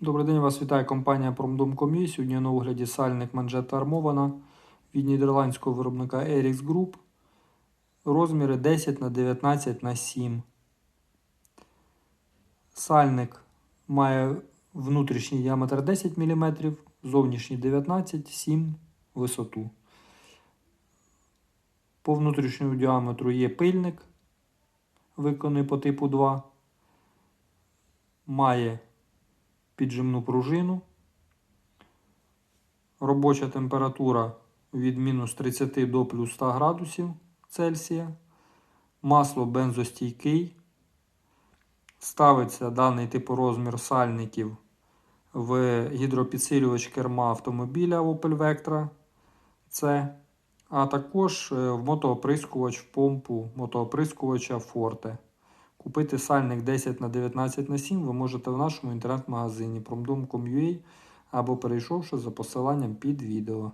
Добрий день, вас вітає компанія Promdom.com.ua. Сьогодні на огляді сальник манжета армована від нідерландського виробника Erix Group. Розміри 10 на 19 на 7. Сальник має внутрішній діаметр 10 мм, зовнішній 19 7 висоту. По внутрішньому діаметру є пильник, виконаний по типу 2. Має піджимну пружину. Робоча температура від мінус 30 до плюс 100 градусів Цельсія. Масло бензостійкий. Ставиться даний типорозмір сальників в гідропідсилювач керма автомобіля Opel Vectra C, а також е, в мотооприскувач в помпу мотооприскувача Forte. Купити сальник 10 на 19 на 7 ви можете в нашому інтернет-магазині promdom.com.ua або перейшовши за посиланням під відео.